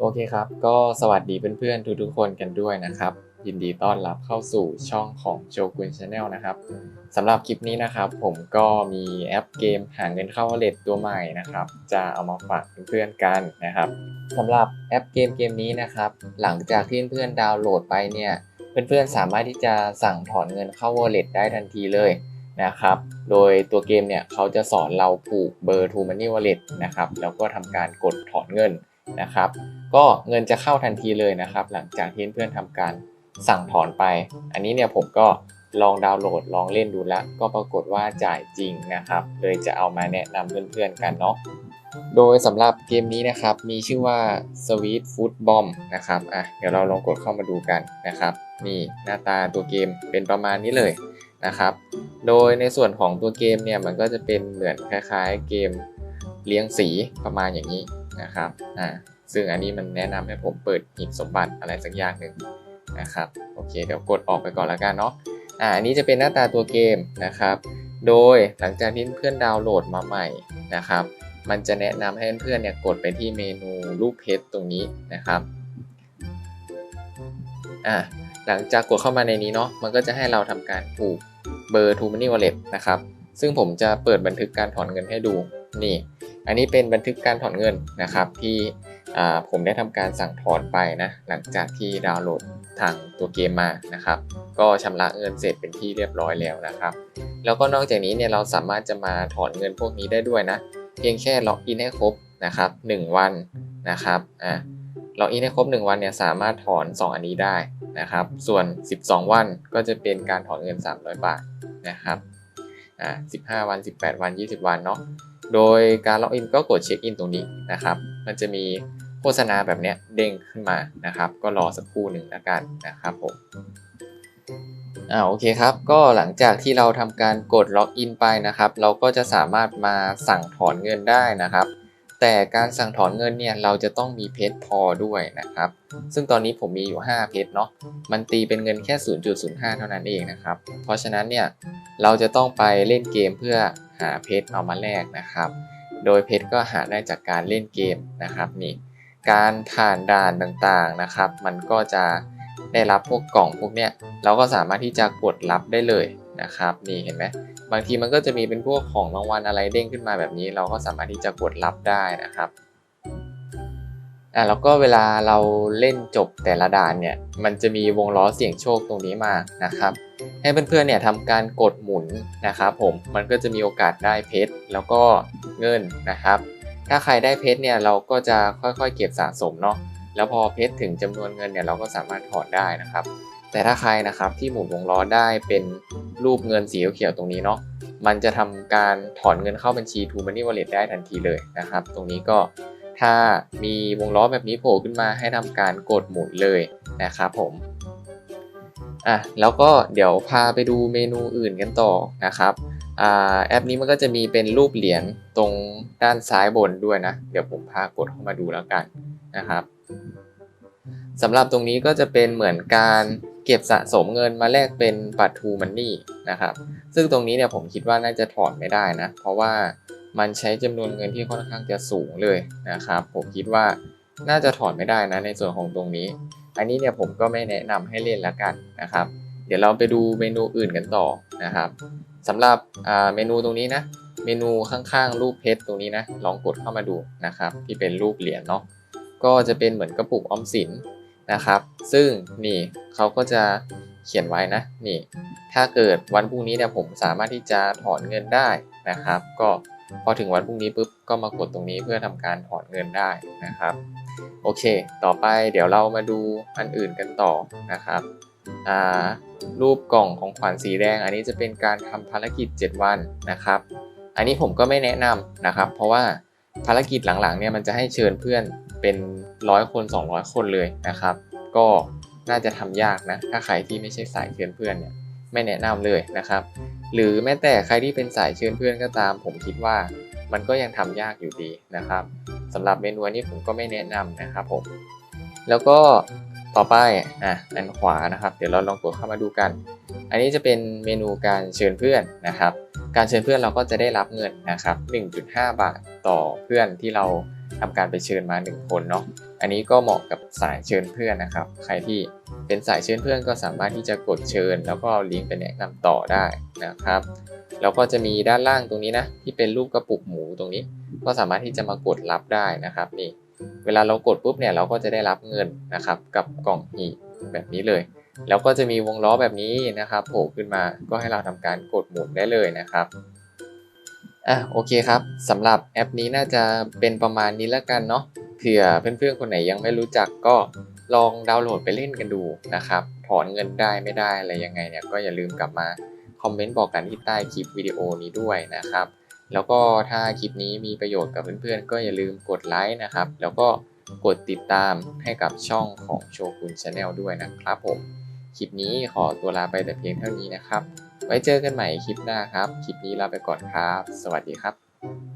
โอเคครับ ก็สวัสดีเพื่อนๆทุกๆคนกันด้วยนะครับ ยินดีต้อนรับเข้าสู่ช่องของโจกุนชาแนลนะครับสำหรับคลิปนี้นะครับ ผมก็มีแอปเกมหาเงินเข้า wallet ตัวใหม่นะครับ จะเอามาฝากเพื่อนๆกันนะครับสำหรับแอปเกมเกมนี้นะครับ หลังจากที่เพื่อนๆดาวน์โหลดไปเนี่ยเพื่อนๆสามารถที่จะสั่งถอนเงินเข้า wallet ได้ทันทีเลยนะครับ โดยตัวเกมเนี่ยเขาจะสอนเราผูกเบอร์ True Money Wallet นะครับ แล้วก็ทำการกดถอนเงิน นะครับ ก็เงินจะเข้าทันทีเลยนะครับ หลังจากที่เพื่อนๆทำการสั่งถอนไป อันนี้เนี่ยผมก็ลองดาวน์โหลดลองเล่นดูแล้ว ก็ปรากฏว่าจ่ายจริงนะครับ เลยจะเอามาแนะนำเพื่อนๆกันเนาะโดยสำหรับเกมนี้นะครับ มีชื่อว่า Sweet Food Bomb นะครับอะเดี๋ยวเราลองกดเข้ามาดูกันนะครับ นี่หน้าตาตัวเกมเป็นประมาณนี้เลยนะครับ โดยในส่วนของตัวเกมเนี่ยมันก็จะเป็นเหมือนคล้ายๆเกมเลี้ยงสีประมาณอย่างนี้ นะครับอ่าซึ่งอันนี้มันแนะนำให้ผมเปิดหีบสมบัติอะไรสักอย่างหนึ่งนะครับโอเคเดี๋ยวกดออกไปก่อนแล้วกันเนาะอ่าอันนี้จะเป็นหน้าตาตัวเกมนะครับ โดยหลังจากที่เพื่อนดาวน์โหลดมาใหม่นะครับ มันจะแนะนำให้เพื่อนเนี่ยกดไปที่เมนูรูปเพชรตรงนี้นะครับอ่าหลังจากกดเข้ามาในนี้เนาะมันก็จะให้เราทำการผูกเบอร์ True Money Wallet นะครับซึ่งผมจะเปิดบันทึกการถอนเงินให้ดู นี่ อันนี้เป็นบันทึกการถอนเงินนะครับ ที่ผมได้ทำการสั่งถอนไปนะหลังจากที่ดาวน์โหลดทางตัวเกมมานะครับ ก็ชำระเงินเสร็จเป็นที่เรียบร้อยแล้วนะครับ แล้วก็นอกจากนี้เนี่ยเราสามารถจะมาถอนเงินพวกนี้ได้ด้วยนะ เพียงแค่ล็อกอินให้ครบนะครับ 1 วันนะครับอ่าล็อกอินให้ครบ 1 วันเนี่ยสามารถถอน 2 อันนี้ได้นะครับ ส่วน 12 วันก็จะเป็นการถอนเงิน 300 บาทนะครับอ่า15 วัน 18 วัน 20 วันเนาะ โดยการล็อกอินก็กดเช็คอินตรงนี้นะครับ มันจะมีโฆษณาแบบเนี้ยเด้งขึ้นมานะครับ ก็รอสักครู่หนึ่งแล้วกันนะครับผมอ่าโอเคครับ ก็หลังจากที่เราทำการกดล็อกอินไปนะครับ เราก็จะสามารถมาสั่งถอนเงินได้นะครับ แต่การสั่งถอนเงินเนี่ยเราจะต้องมีเพชรพอด้วยนะครับ ซึ่งตอนนี้ผมมีอยู่ 5 เพชรเนาะมันตีเป็นเงินแค่ 0.05 เท่านั้นเองนะครับ เพราะฉะนั้นเนี่ยเราจะต้องไปเล่นเกมเพื่อหาเพชรเอามาแลกนะครับ โดยเพชรก็หาได้จากการเล่นเกมนะครับนี่การผ่านด่านต่างๆนะครับ มันก็จะได้รับพวกกล่องพวกเนี้ยเราก็สามารถที่จะกดรับได้เลย นะครับนี่เห็นไหมบางทีมันก็จะมีเป็นพวกของรางวัลอะไรเด้งขึ้นมาแบบนี้ เราก็สามารถที่จะกดรับได้นะครับอ่าแล้วก็เวลาเราเล่นจบแต่ละด่านเนี่ยมันจะมีวงล้อเสี่ยงโชคตรงนี้มานะครับ ให้เพื่อนๆเนี่ยทำการกดหมุนนะครับผมมันก็จะมีโอกาสได้เพชรแล้วก็เงินนะครับ ถ้าใครได้เพชรเนี่ยเราก็จะค่อยๆ เก็บสะสมเนาะแล้วพอเพชรถึงจำนวนเงินเนี่ยเราก็สามารถถอนได้นะครับ แต่ถ้าใครนะครับที่หมุนวงล้อได้เป็นรูปเงินสีเขียวตรงนี้เนาะมันจะทำการถอนเงินเข้าบัญชี True Money Wallet ได้ทันทีเลยนะครับ ตรงนี้ก็ถ้ามีวงล้อแบบนี้โผล่ขึ้นมาให้ทำการกดหมุนเลยนะครับผมอะแล้วก็เดี๋ยวพาไปดูเมนูอื่นกันต่อนะครับอ่าแอปนี้มันก็จะมีเป็นรูปเหรียญตรงด้านซ้ายบนด้วยนะ เดี๋ยวผมพากดเข้ามาดูแล้วกันนะครับสำหรับตรงนี้ก็จะเป็นเหมือนการ เก็บสะสมเงินมาแลกเป็นบัตรทูมันนี่นะครับ ซึ่งตรงนี้เนี่ยผมคิดว่าน่าจะถอนไม่ได้นะ เพราะว่ามันใช้จำนวนเงินที่ค่อนข้างจะสูงเลยนะครับ ผมคิดว่าน่าจะถอนไม่ได้นะในส่วนของตรงนี้ อันนี้เนี่ยผมก็ไม่แนะนำให้เล่นละกันนะครับ เดี๋ยวเราไปดูเมนูอื่นกันต่อนะครับสำหรับเมนูตรงนี้นะ เมนูข้างๆรูปเพชรตรงนี้นะ ลองกดเข้ามาดูนะครับ ที่เป็นรูปเหรียญเนาะ ก็จะเป็นเหมือนกระปุกออมสิน นะครับ ซึ่งนี่เขาก็จะเขียนไว้นะนี่ ถ้าเกิดวันพรุ่งนี้เนี่ยผมสามารถที่จะถอนเงินได้นะครับ ก็พอถึงวันพรุ่งนี้ปุ๊บก็มากดตรงนี้เพื่อทำการถอนเงินได้นะครับ โอเค ต่อไปเดี๋ยวเรามาดูอันอื่นกันต่อนะครับอ่ารูปกล่องของขวัญสีแดง อันนี้จะเป็นการทำภารกิจ 7 วันนะครับ อันนี้ผมก็ไม่แนะนำนะครับ เพราะว่า ภารกิจหลังๆเนี่ยมันจะให้เชิญเพื่อนเป็นร้อยคน 200 คนเลยนะครับ ก็น่าจะทำยากนะ ถ้าใครที่ไม่ใช่สายเชิญเพื่อนเนี่ยไม่แนะนำเลยนะครับ หรือแม้แต่ใครที่เป็นสายเชิญเพื่อนก็ตาม ผมคิดว่ามันก็ยังทำยากอยู่ดีนะครับสำหรับเมนูนี้ผมก็ไม่แนะนำนะครับผมแล้วก็ต่อไปอะอันขวานะครับ เดี๋ยวเราลองกดเข้ามาดูกัน อันนี้จะเป็นเมนูการเชิญเพื่อนนะครับ การเชิญเพื่อนเราก็จะได้รับเงินนะครับ 1.5 บาทต่อเพื่อนที่เราทำการไปเชิญมา 1 คนเนาะ อันนี้ก็เหมาะกับสายเชิญเพื่อนนะครับ ใครที่เป็นสายเชิญเพื่อนก็สามารถที่จะกดเชิญ แล้วก็เอาลิงก์ไปแนะนำต่อได้นะครับแล้วก็จะมีด้านล่างตรงนี้นะที่เป็นรูปกระปุกหมูตรงนี้ ก็สามารถที่จะมากดรับได้นะครับนี่เวลาเรากดปุ๊บเนี่ยเราก็จะได้รับเงินนะครับ กับกล่องหีแบบนี้เลย แล้วก็จะมีวงล้อแบบนี้นะครับโผล่ขึ้นมาก็ให้เราทำการกดหมุนได้เลยนะครับอะโอเคครับสำหรับแอปนี้น่าจะเป็นประมาณนี้แล้วกันเนาะเผื่อเพื่อนๆคนไหนยังไม่รู้จักก็ลองดาวน์โหลดไปเล่นกันดูนะครับ ถอนเงินได้ไม่ได้อะไรยังไงเนี่ยก็อย่าลืมกลับมาคอมเมนต์บอกกันที่ใต้คลิปวิดีโอนี้ด้วยนะครับ แล้วก็ถ้าคลิปนี้มีประโยชน์กับเพื่อนๆ ก็อย่าลืมกดไลค์นะครับ แล้วก็กดติดตามให้กับช่องของโชกุนชาแนลด้วยนะครับผม คลิปนี้ขอตัวลาไปแต่เพียงเท่านี้นะครับ ไว้เจอกันใหม่คลิปหน้าครับ คลิปนี้ลาไปก่อนครับ สวัสดีครับ